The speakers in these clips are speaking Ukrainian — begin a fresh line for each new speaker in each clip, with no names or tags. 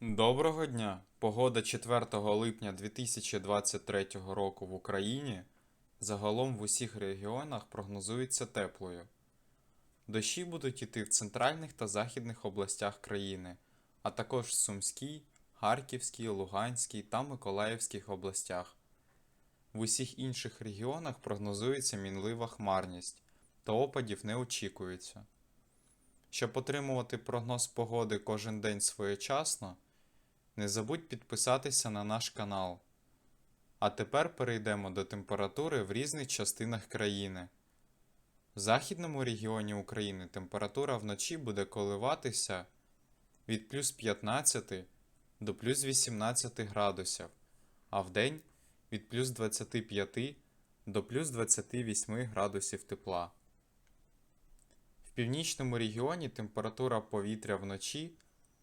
Доброго дня! Погода 4 липня 2023 року в Україні загалом в усіх регіонах прогнозується теплою. Дощі будуть іти в центральних та західних областях країни, а також в Сумській, Харківській, Луганській та Миколаївських областях. В усіх інших регіонах прогнозується мінлива хмарність, та опадів не очікується. Щоб отримувати прогноз погоди кожен день своєчасно, не забудь підписатися на наш канал. А тепер перейдемо до температури в різних частинах країни. В західному регіоні України температура вночі буде коливатися від плюс 15 до плюс 18 градусів, а вдень від плюс 25 до плюс 28 градусів тепла. В північному регіоні температура повітря вночі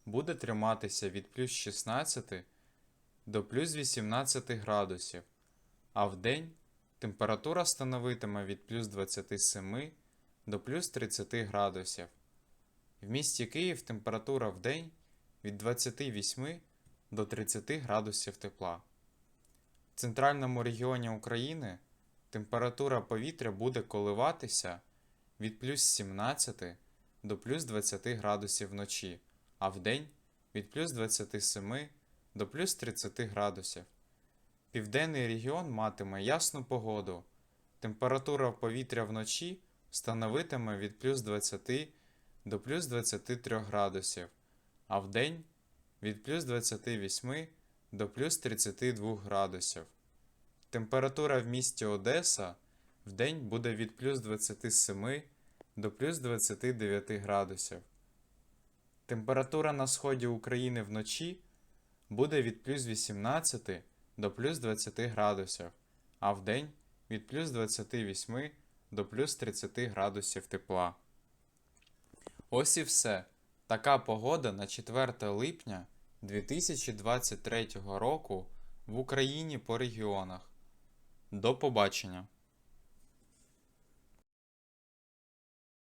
буде триматися від плюс 16 до плюс 18 градусів, а вдень температура становитиме від плюс 27 до плюс 30 градусів. В місті Київ температура вдень від 28 до 30 градусів тепла. В центральному регіоні України температура повітря буде коливатися від плюс 17 до плюс 20 градусів вночі, а вдень від плюс 27 до плюс 30 градусів. Південний регіон матиме ясну погоду. Температура повітря вночі становитиме від плюс 20 до плюс 23 градусів, а вдень від плюс 28 до плюс 32 градусів. Температура в місті Одеса вдень буде від плюс 27 до плюс 29 градусів. Температура на сході України вночі буде від плюс 18 до плюс 20 градусів, а вдень від плюс 28 до плюс 30 градусів тепла. Ось і все. Така погода на 4 липня 2023 року в Україні по регіонах. До побачення!